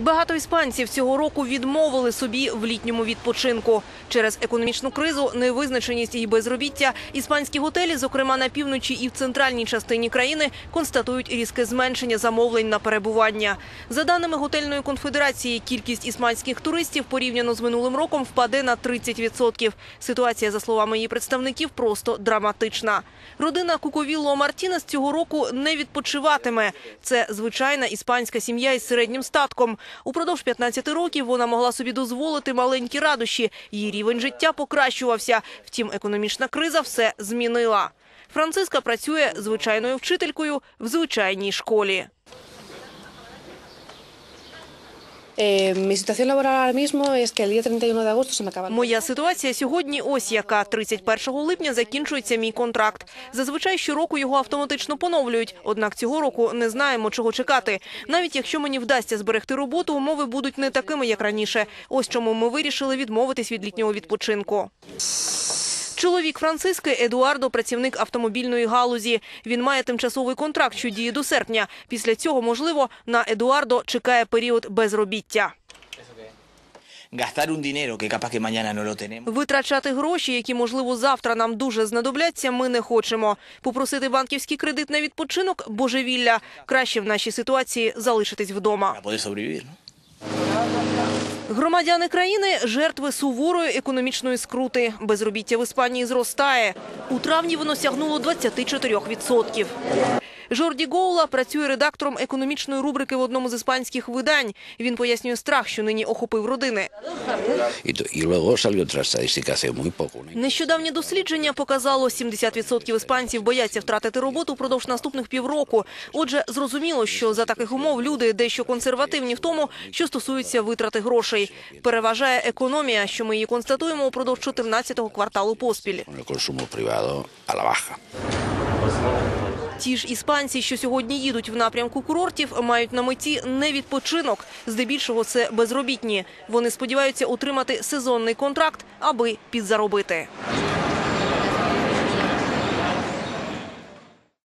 Багато іспанців цього року відмовили собі в літньому відпочинку. Через економічну кризу, невизначеність і безробіття іспанські готелі, зокрема на півночі і в центральній частині країни, констатують різке зменшення замовлень на перебування. За даними готельної конфедерації, кількість іспанських туристів порівняно з минулим роком впаде на 30%. Ситуація, за словами її представників, просто драматична. Родина Куковілло Мартінес цього року не відпочиватиме. Це звичайна іспанська сім'я із середнім статком. Упродовж 15 років вона могла собі дозволити маленькі радощі. Її рівень життя покращувався. Втім, економічна криза все змінила. Франциска працює звичайною вчителькою в звичайній школі. Eh, mi situación laboral ahora mismo es que el día 31 de agosto se me acaba Моя ситуація сьогодні ось яка. 31 липня закінчується мій контракт. Зазвичай щороку його автоматично поновлюють. Однак цього року не знаємо, чого чекати. Навіть якщо мені вдасться зберегти роботу, умови будуть не такими, як раніше. Ось чому ми вирішили відмовитись від літнього відпочинку. Чоловік Франциски Едуардо – працівник автомобільної галузі. Він має тимчасовий контракт, що діє до серпня. Після цього, можливо, на Едуардо чекає період безробіття. Витрачати гроші, які, можливо, завтра нам дуже знадобляться, ми не хочемо. Попросити банківський кредит на відпочинок – божевілля. Краще в нашій ситуації залишитись вдома. Громадяни країни – жертви суворої економічної скрути. Безробіття в Іспанії зростає. У травні воно сягнуло 24%. Жорді Гоула працює редактором економічної рубрики в одному з іспанських видань. Він пояснює страх, що нині охопив родини. Нещодавнє дослідження показало, 70% іспанців бояться втратити роботу впродовж наступних півроку. Отже, зрозуміло, що за таких умов люди дещо консервативні в тому, що стосується витрати грошей. Переважає економія, що ми її констатуємо упродовж 14-го кварталу поспіль. Ті ж іспанці, що сьогодні їдуть в напрямку курортів, мають на меті не відпочинок. Здебільшого це безробітні. Вони сподіваються отримати сезонний контракт, аби підзаробити.